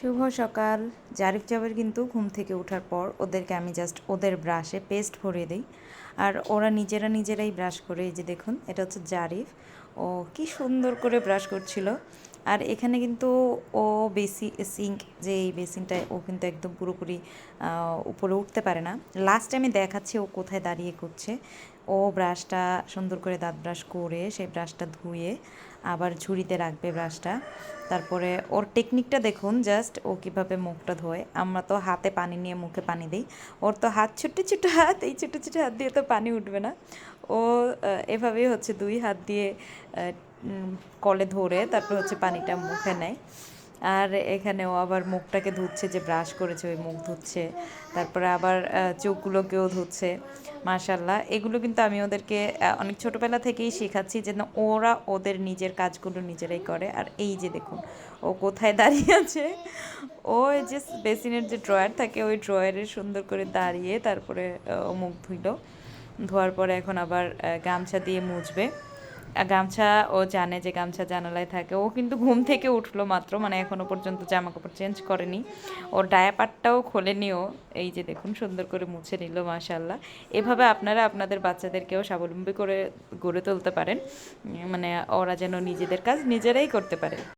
শুভ সকাল। জারিফ জাবের কিন্তু ঘুম থেকে ওঠার পর ওদেরকে আমি জাস্ট ওদের ব্রাশে পেস্ট ভরিয়ে দিই। আর ওরা নিজেরা নিজেরাই ব্রাশ করে, এই যে দেখুন, এটা হচ্ছে জারিফ। ও কি সুন্দর করে ব্রাশ করছিল। আর এখানে কিন্তু ও বেসি, সিঙ্ক, যে এই বেসিনটায় ও কিন্তু একদম পুরোপুরি উপরে উঠতে পারে না। লাস্ট আমি দেখাচ্ছি ও কোথায় দাঁড়িয়ে করছে। ও ব্রাশটা সুন্দর করে দাঁত ব্রাশ করে সেই ব্রাশটা ধুয়ে আবার ঝুড়িতে রাখবে ব্রাশটা তারপরে ওর টেকনিকটা দেখুন জাস্ট ও কীভাবে মুখটা ধোয়। আমরা তো হাতে পানি নিয়ে মুখে পানি দিই। ওর তো হাত ছোট্ট ছোট্ট হাত, এই ছোট্ট ছোট্ট হাত দিয়ে তো পানি উঠবে না। ও এভাবেই হচ্ছে দুই হাত দিয়ে কলে ধরে তারপর হচ্ছে পানিটা মুখে নেয়। আর এখানে ও আবার মুখটাকে ধুচ্ছে, যে ব্রাশ করেছে ওই মুখ ধুচ্ছে। তারপরে আবার চোখগুলোকেও ধুচ্ছে মার্শাল্লাহ এগুলো কিন্তু আমি ওদেরকে অনেক ছোটোবেলা থেকেই শেখাচ্ছি, যেন ওরা ওদের নিজের কাজগুলো নিজেরাই করে। আর এই যে দেখুন, ও কোথায় দাঁড়িয়ে আছে? ও যে বেসিনের যে ড্রয়ার থাকে, ওই ড্রয়ারে সুন্দর করে দাঁড়িয়ে তারপরে ও মুখ ধুইলো। ধোয়ার পরে এখন আবার গামছা দিয়ে মুছবে। গামছা, ও জানে যে গামছা জানালায় থাকে। ও কিন্তু ঘুম থেকে উঠল মাত্র মানে এখনও পর্যন্ত জামা কাপড় চেঞ্জ করেনি। ওর ডায়াপারটাও খোলেনিও এই যে দেখুন, সুন্দর করে মুছে নিল মাশাল্লাহ এভাবে আপনারা আপনাদের বাচ্চাদেরকেও স্বাবলম্বী করে গড়ে তুলতে পারেন। মানে ওরা যেন নিজেদের কাজ নিজেরাই করতে পারে।